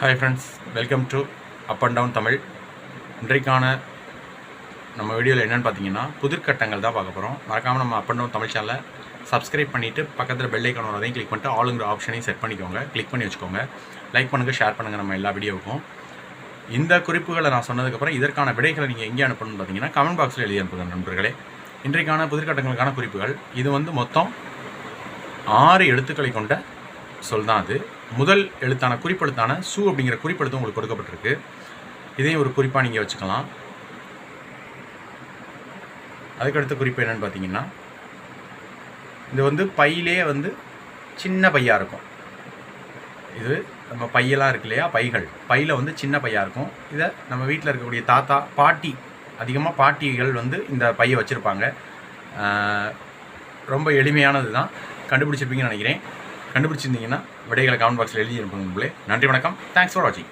Hi friends welcome to up and down Tamil இன்றைக்கான நம்ம வீடியோவில் என்னென்னு பார்த்தீங்கன்னா புதிர்கட்டங்கள் தான் பார்க்க போகிறோம் மறக்காமல் நம்ம அப் அண்ட் டவுன் தமிழ் சேனலை சப்ஸ்கிரைப் பண்ணிவிட்டு பக்கத்தில் பெல் ஐக்கான் அதையும் கிளிக் பண்ணிட்டு ஆளுங்கிற ஆப்ஷனையும் செட் பண்ணிக்கோங்க. கிளிக் பண்ணி வச்சுக்கோங்க. லைக் பண்ணுங்கள் ஷேர் பண்ணுங்கள் நம்ம எல்லா வீடியோவுக்கும். இந்த குறிப்புகளை நான் சொன்னதுக்கப்புறம் இதற்கான விடைகளை நீங்கள் எங்கே அனுப்பணும்னு பார்த்தீங்கன்னா கமெண்ட் பாக்ஸில் எழுதி அனுப்புங்க நண்பர்களே. இன்றைக்கான புதிர்கட்டங்களுக்கான குறிப்புகள். இது வந்து மொத்தம் ஆறு எழுத்துக்களை கொண்ட சொல் தான் அது. முதல் எழுத்தான குறிப்பெழுத்தான சு அப்படிங்கிற குறிப்பெழுத்து உங்களுக்கு கொடுக்கப்பட்டிருக்கு. இதையும் ஒரு குறிப்பாக நீங்கள் வச்சுக்கலாம். அதுக்கடுத்த குறிப்பு என்னென்னு பார்த்தீங்கன்னா இது வந்து பையிலே வந்து சின்ன பையாக இருக்கும். இது நம்ம பையெல்லாம் இருக்கு இல்லையா? பைகள். பையில் வந்து சின்ன பையாக இருக்கும். இதை நம்ம வீட்டில் இருக்கக்கூடிய தாத்தா பாட்டி அதிகமாக பாட்டிகள் வந்து இந்த பையை வச்சுருப்பாங்க. ரொம்ப எளிமையானது தான் கண்டுபிடிச்சிருப்பீங்கன்னு நினைக்கிறேன். கண்டுபிடிச்சிருந்தீங்கன்னா விடைகளை கமெண்ட் பாக்ஸில் எழுதி அனுப்புங்க நன்றி வணக்கம். தேங்க்ஸ் ஃபார் வாட்சிங்